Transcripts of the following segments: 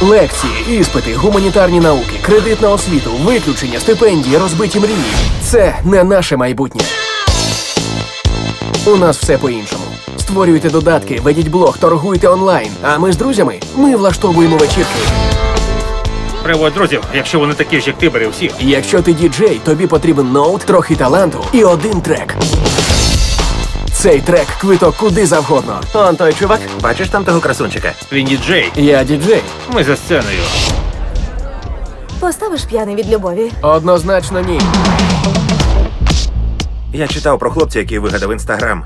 Лекції, іспити, гуманітарні науки, кредит на освіту, виключення, стипендії, розбиті мрії. Це не наше майбутнє. У нас все по-іншому. Створюйте додатки, ведіть блог, торгуйте онлайн. А ми з друзями ми влаштовуємо вечірки. Приводь друзів, якщо вони такі ж, як ти, бери всіх. Якщо ти діджей, тобі потрібен ноут, трохи таланту і один трек. Цей трек квиток куди завгодно. Он той чувак. Бачиш там того красунчика? Він діджей. Я діджей. Ми за сценою. Поставиш п'яний від любові. Однозначно ні. Я читав про хлопця, який вигадав інстаграм.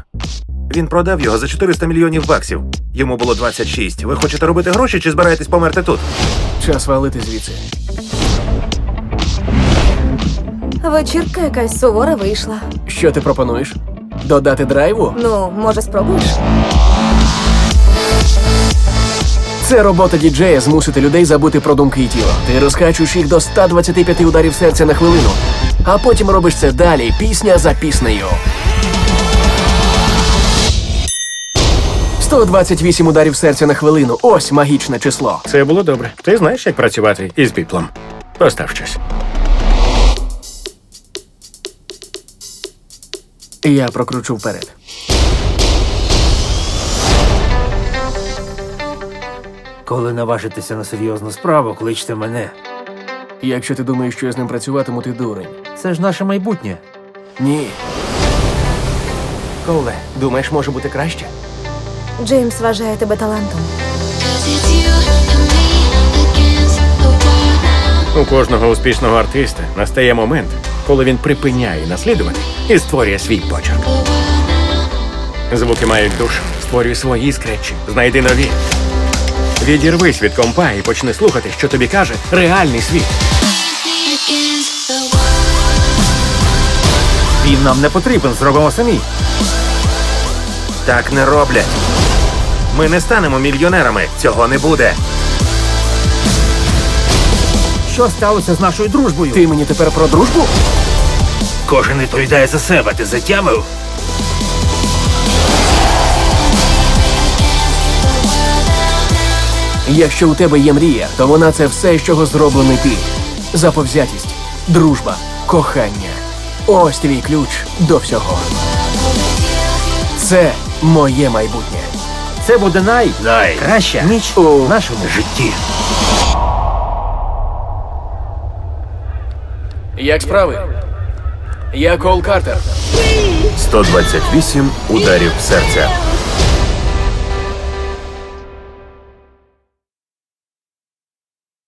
Він продав його за 400 мільйонів баксів. Йому було 26. Ви хочете робити гроші чи збираєтесь померти тут? Час валити звідси. Вечірка якась сувора вийшла. Що ти пропонуєш? Додати драйву? Ну, може, спробуєш? Це робота діджея змусити людей забути про думки і тіло. Ти розкачуєш їх до 125 ударів серця на хвилину, а потім робиш це далі, пісня за піснею. 128 ударів серця на хвилину. Ось магічне число. Це було добре. Ти знаєш, як працювати із піплом. Постав щось. Я прокручу вперед. Коли наважитеся на серйозну справу, кличте мене. Якщо ти думаєш, що я з ним працюватиму, ти дурень. Це ж наше майбутнє. Ні. Коле, думаєш, може бути краще? Джеймс вважає тебе талантом. У кожного успішного артиста настає момент, коли він припиняє наслідувати і створює свій почерк. Звуки мають душу, створюй свої скретчі, знайди нові. Відірвись від компа і почни слухати, що тобі каже реальний світ. Він нам не потрібен, зробимо самі. Так не роблять. Ми не станемо мільйонерами. Цього не буде. Що сталося з нашою дружбою? Ти мені тепер про дружбу? кожен відповідає за себе, ти затямив? Якщо у тебе є мрія, то вона це все, з чого зроблений ти. Заповзятість, дружба, кохання. Ось твій ключ до всього. Це моє майбутнє. Це буде най... найкраща ніч у нашому житті. Як справи? Я Кол Картер. 128 ударів серця.